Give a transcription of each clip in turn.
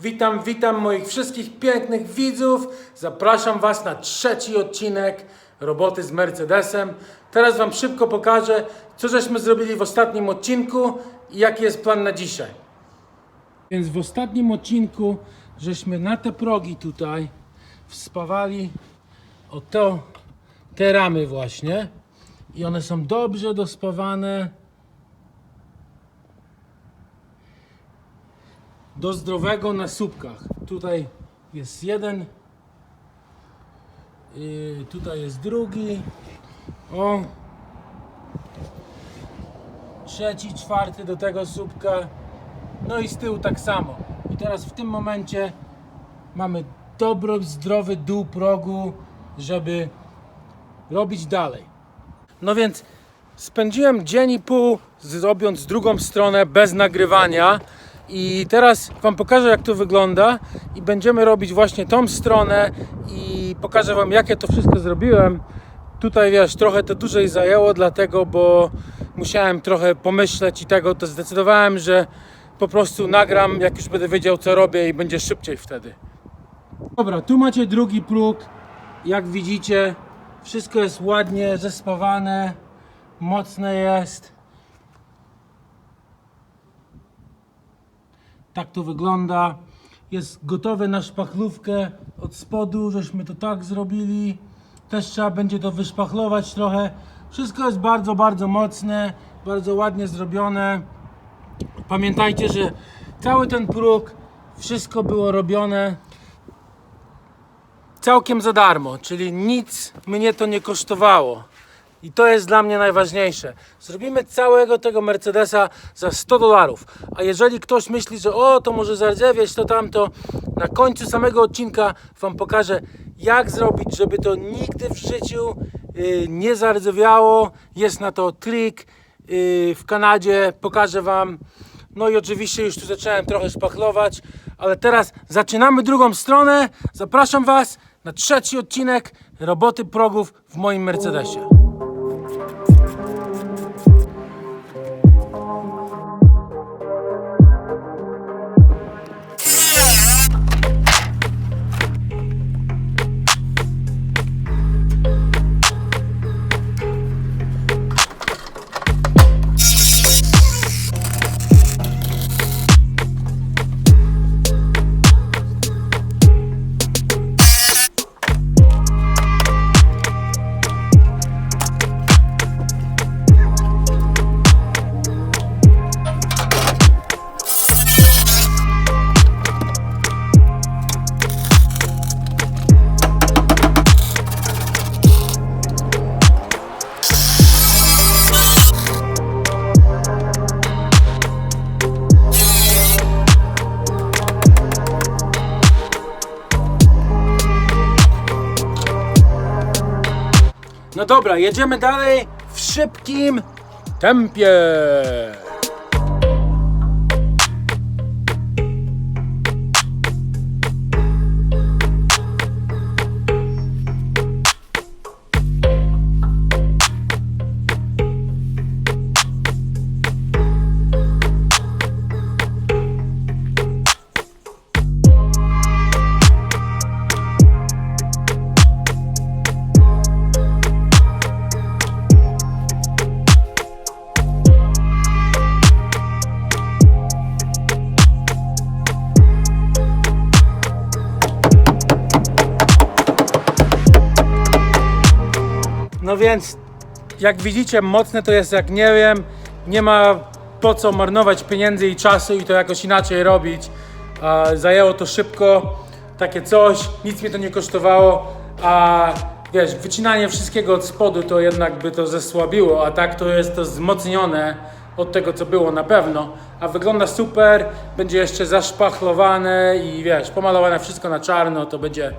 Witam, witam moich wszystkich pięknych widzów. Zapraszam Was na trzeci odcinek roboty z Mercedesem. Teraz Wam szybko pokażę, co żeśmy zrobili w ostatnim odcinku i jaki jest plan na dzisiaj. Więc w ostatnim odcinku żeśmy na te progi tutaj wspawali o to, te ramy właśnie i one są dobrze dospawane do zdrowego na słupkach. Tutaj jest jeden, tutaj jest drugi, o, trzeci, czwarty do tego słupka, no i z tyłu tak samo. I teraz w tym momencie mamy dobry, zdrowy dół progu, żeby robić dalej. No więc spędziłem dzień i pół zrobiąc drugą stronę bez nagrywania i teraz Wam pokażę jak to wygląda i będziemy robić właśnie tą stronę i pokażę Wam jakie to wszystko zrobiłem. Tutaj wiesz, trochę to dłużej zajęło, dlatego, bo musiałem trochę pomyśleć i tego, to zdecydowałem, że po prostu nagram, jak już będę wiedział co robię i będzie szybciej wtedy. Dobra, tu macie drugi próg. Jak widzicie, wszystko jest ładnie zespawane, mocne jest. Tak to wygląda. Jest gotowe na szpachlówkę od spodu, żeśmy to tak zrobili. Też trzeba będzie to wyszpachlować trochę. Wszystko jest bardzo, bardzo mocne, bardzo ładnie zrobione. Pamiętajcie, że cały ten próg, wszystko było robione całkiem za darmo, czyli nic mnie to nie kosztowało. I to jest dla mnie najważniejsze. Zrobimy całego tego Mercedesa za 100 dolarów. A jeżeli ktoś myśli, że o, to może zardzewieć, to tamto, na końcu samego odcinka Wam pokażę, jak zrobić, żeby to nigdy w życiu yy, nie zardzewiało. Jest na to trik yy, w Kanadzie, pokażę Wam. No i oczywiście już tu zacząłem trochę szpachlować, ale teraz zaczynamy drugą stronę. Zapraszam Was na trzeci odcinek roboty progów w moim Mercedesie. Dobra, jedziemy dalej w szybkim tempie. Więc, jak widzicie, mocne to jest jak nie wiem. Nie ma po co marnować pieniędzy i czasu i to jakoś inaczej robić. Zajęło to szybko, takie coś, nic mnie to nie kosztowało, a wiesz, wycinanie wszystkiego od spodu to jednak by to zesłabiło, a tak to jest to wzmocnione od tego, co było na pewno. A wygląda super, będzie jeszcze zaszpachlowane i wiesz, pomalowane wszystko na czarno, to będzie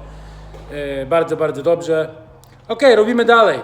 e, bardzo, bardzo dobrze. Ok, robimy dalej.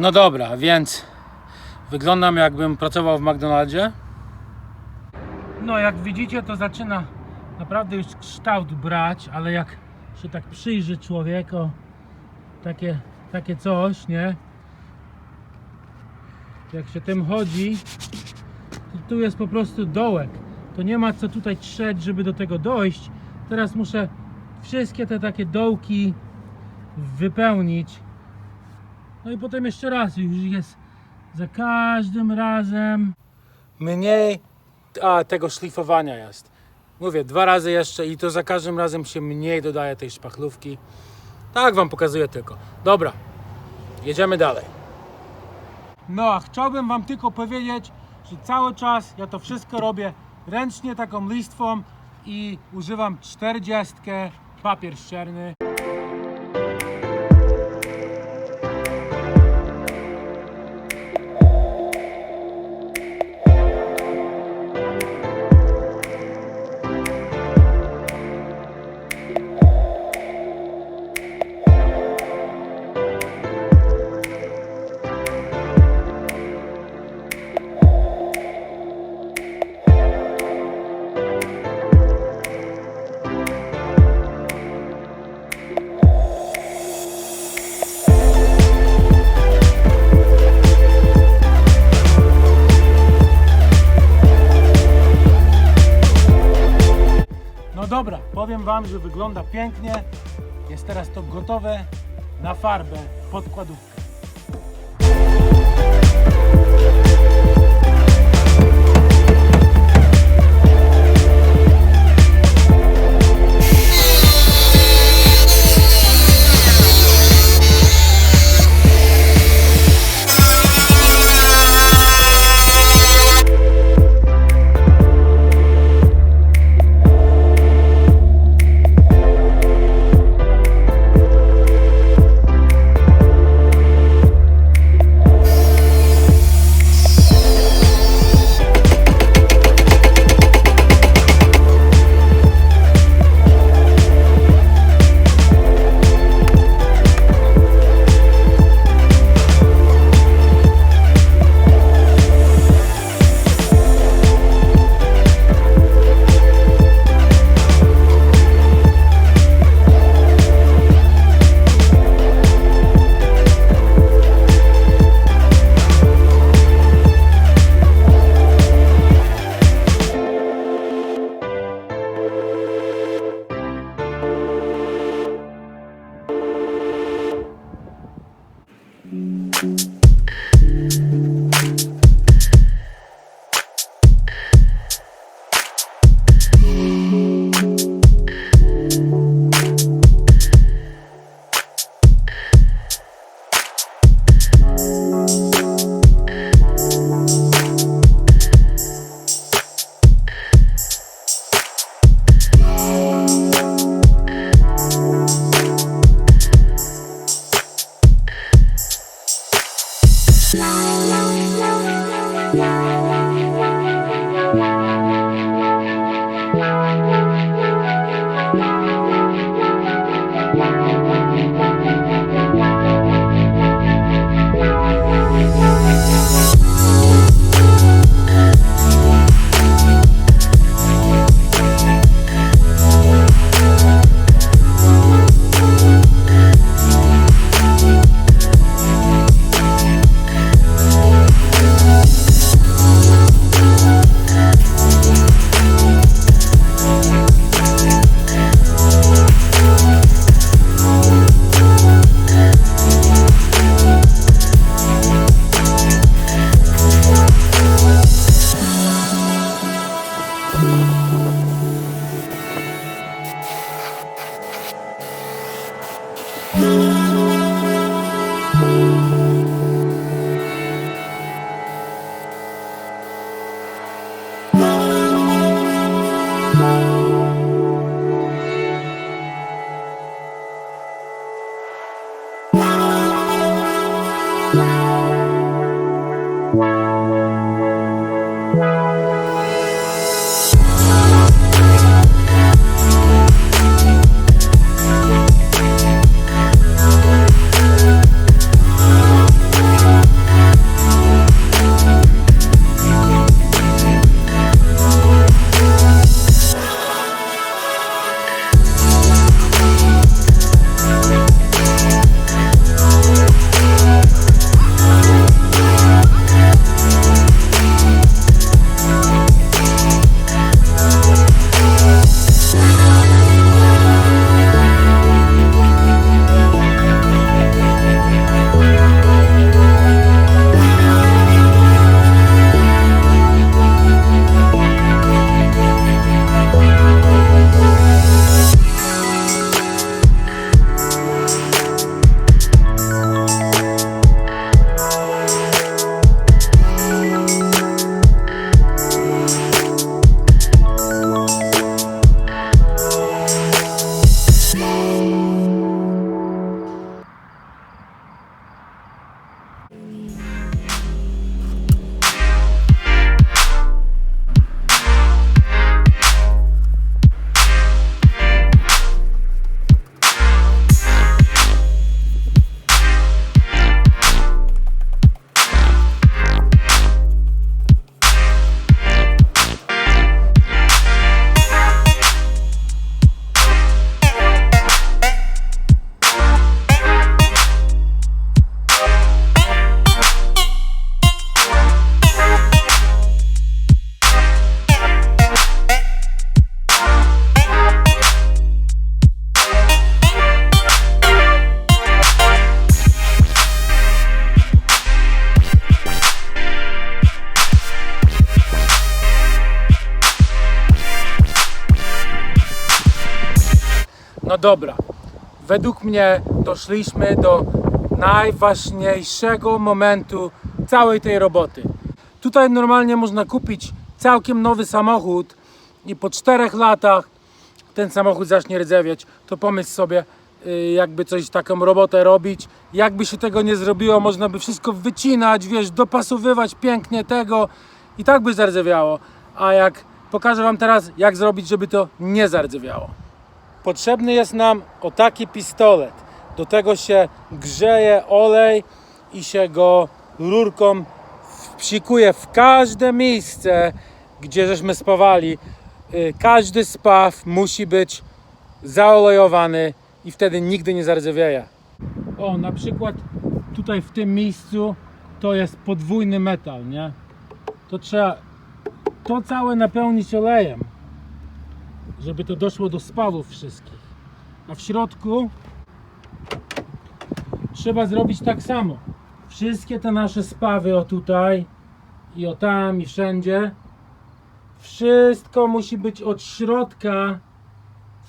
No dobra, więc wyglądam jakbym pracował w McDonaldzie. No jak widzicie to zaczyna naprawdę już kształt brać, ale jak się tak przyjrzy człowiek, o takie, takie coś, nie? Jak się tym chodzi, to tu jest po prostu dołek. To nie ma co tutaj trzeć, żeby do tego dojść. Teraz muszę wszystkie te takie dołki wypełnić. No i potem jeszcze raz już jest za każdym razem mniej a, tego szlifowania jest. Mówię, dwa razy jeszcze i to za każdym razem się mniej dodaje tej szpachlówki. Tak wam pokazuję tylko. Dobra, jedziemy dalej. No a chciałbym wam tylko powiedzieć, że cały czas ja to wszystko robię ręcznie taką listwą i używam 40 papier ścierny. Powiem Wam, że wygląda pięknie. Jest teraz to gotowe na farbę, podkładówkę. Bye. Dobra, według mnie doszliśmy do najważniejszego momentu całej tej roboty. Tutaj normalnie można kupić całkiem nowy samochód i po czterech latach ten samochód zacznie rdzewieć, to pomyśl sobie, y, jakby coś taką robotę robić, jakby się tego nie zrobiło, można by wszystko wycinać, wiesz, dopasowywać pięknie tego i tak by zardzewiało. A jak pokażę Wam teraz, jak zrobić, żeby to nie zardzewiało. Potrzebny jest nam o taki pistolet. Do tego się grzeje olej i się go rurką wpsikuje w każde miejsce, gdzie żeśmy spawali. Y, Każdy spaw musi być zaolejowany i wtedy nigdy nie zardzewieje. O, na przykład tutaj w tym miejscu to jest podwójny metal, nie? To trzeba to całe napełnić olejem, żeby to doszło do spawów wszystkich. A w środku trzeba zrobić tak samo. Wszystkie te nasze spawy o tutaj i o tam i wszędzie wszystko musi być od środka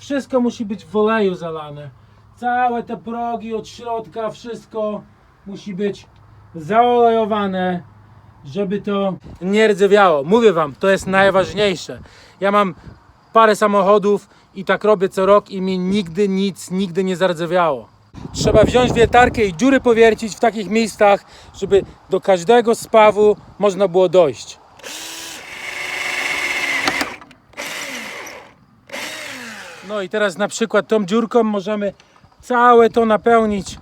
wszystko musi być w oleju zalane. Całe te progi od środka, wszystko musi być zaolejowane, żeby to nie rdzewiało. Mówię wam, to jest najważniejsze. Ja mam parę samochodów i tak robię co rok i mi nigdy nic, nigdy nie zardzewiało. Trzeba wziąć wiertarkę i dziury powiercić w takich miejscach, żeby do każdego spawu można było dojść. No i teraz na przykład tą dziurką możemy całe to napełnić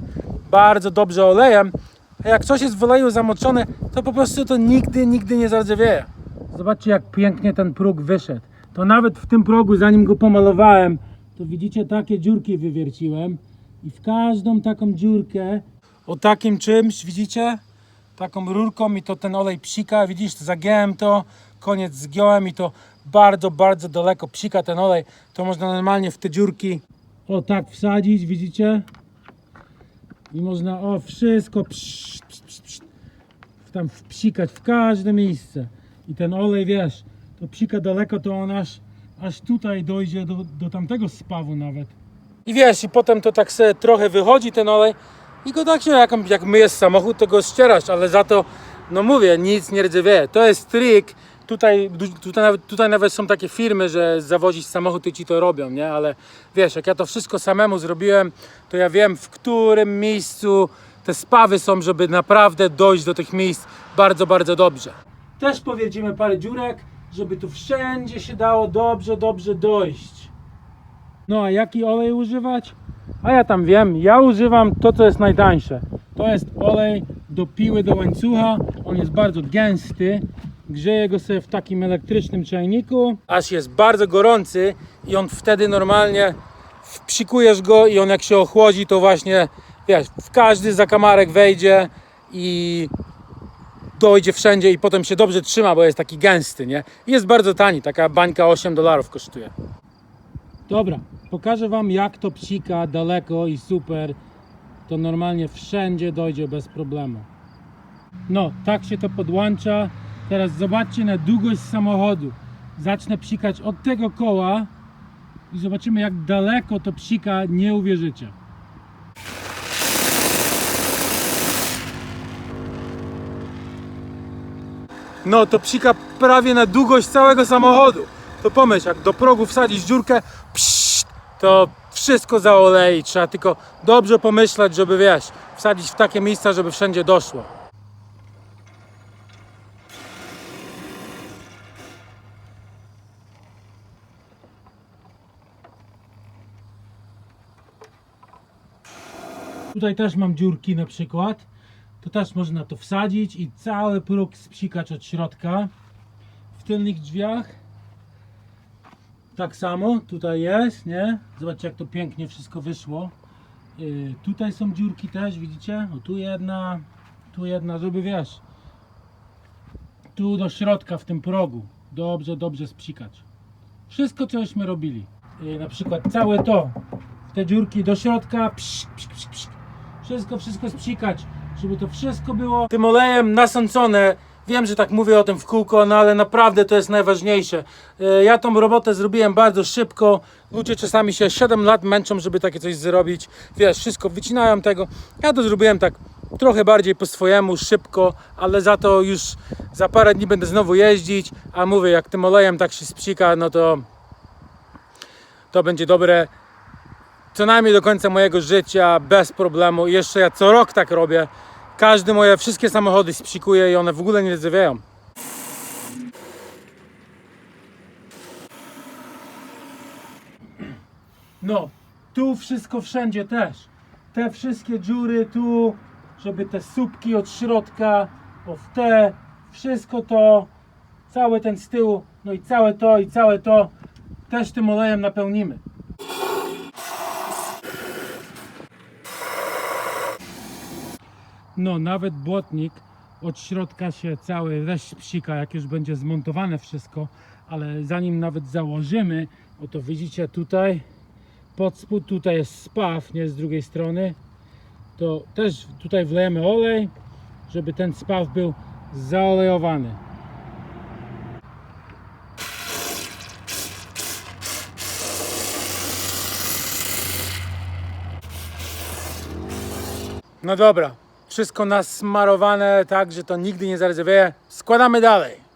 bardzo dobrze olejem. A jak coś jest w oleju zamoczone, to po prostu to nigdy, nigdy nie zardzewieje. Zobaczcie jak pięknie ten próg wyszedł. To nawet w tym progu, zanim go pomalowałem, to widzicie takie dziurki wywierciłem. I w każdą taką dziurkę, o takim czymś, widzicie? Taką rurką i to ten olej psika, widzisz, zagiąłem to, koniec zgiąłem i to bardzo, bardzo daleko psika ten olej. To można normalnie w te dziurki o tak wsadzić, widzicie? I można o wszystko psz, psz, psz, psz, tam wpsikać w każde miejsce. I ten olej, wiesz, to psika daleko, to on aż, aż tutaj dojdzie do, do tamtego spawu nawet. I wiesz, i potem to tak sobie trochę wychodzi ten olej i go tak się, jak, jak myjesz samochód, to go ścierasz, ale za to, no mówię, nic nie rdzewieje. To jest trik. Tutaj, tutaj, nawet, tutaj nawet są takie firmy, że zawozić samochód i ci to robią, nie? Ale wiesz, jak ja to wszystko samemu zrobiłem, to ja wiem, w którym miejscu te spawy są, żeby naprawdę dojść do tych miejsc bardzo, bardzo dobrze. Też powiercimy parę dziurek, żeby tu wszędzie się dało dobrze, dobrze dojść. No a jaki olej używać? A ja tam wiem, ja używam to, co jest najtańsze. To jest olej do piły, do łańcucha. On jest bardzo gęsty. Grzeję go sobie w takim elektrycznym czajniku. Aż jest bardzo gorący i on wtedy normalnie wpsikujesz go i on jak się ochłodzi, to właśnie wiesz, w każdy zakamarek wejdzie i dojdzie wszędzie i potem się dobrze trzyma, bo jest taki gęsty, nie? Jest bardzo tani, taka bańka 8 dolarów kosztuje. Dobra, pokażę Wam jak to psika daleko i super. To normalnie wszędzie dojdzie bez problemu. No, tak się to podłącza. Teraz zobaczcie na długość samochodu. Zacznę psikać od tego koła i zobaczymy jak daleko to psika, nie uwierzycie. No to psika prawie na długość całego samochodu. To pomyśl, jak do progu wsadzić dziurkę, psz, to wszystko zaolei. Trzeba tylko dobrze pomyśleć, żeby wiesz, wsadzić w takie miejsca, żeby wszędzie doszło. Tutaj też mam dziurki na przykład. To też można to wsadzić i cały próg spsikać od środka. W tylnych drzwiach tak samo, tutaj jest, nie? Zobaczcie jak to pięknie wszystko wyszło. Yy, tutaj są dziurki też, widzicie? O tu jedna, tu jedna, żeby wiesz, tu do środka w tym progu dobrze, dobrze spsikać. Wszystko cośmy robili. Yy, na przykład całe to, te dziurki do środka, wszystko, wszystko spsikać, żeby to wszystko było tym olejem nasącone. Wiem, że tak mówię o tym w kółko, no ale naprawdę to jest najważniejsze. E, Ja tą robotę zrobiłem bardzo szybko. Ludzie czasami się 7 lat męczą, żeby takie coś zrobić. Wiesz, wszystko wycinają tego. Ja to zrobiłem tak trochę bardziej po swojemu, szybko, ale za to już za parę dni będę znowu jeździć. A mówię, jak tym olejem tak się spsika, no to to będzie dobre co najmniej do końca mojego życia bez problemu. Jeszcze ja co rok tak robię. Każdy moje, wszystkie samochody spsikuję i one w ogóle nie rdzewiają. No, tu wszystko wszędzie też. Te wszystkie dziury tu, żeby te słupki od środka, o w te, wszystko to, cały ten z tyłu, no i całe to i całe to też tym olejem napełnimy. No, nawet błotnik od środka się cały też psika, jak już będzie zmontowane wszystko, ale zanim nawet założymy, oto widzicie tutaj, pod spód tutaj jest spaw, nie z drugiej strony, to też tutaj wlejemy olej, żeby ten spaw był zaolejowany. No dobra, wszystko nasmarowane tak, że to nigdy nie zarzewieje. Składamy dalej.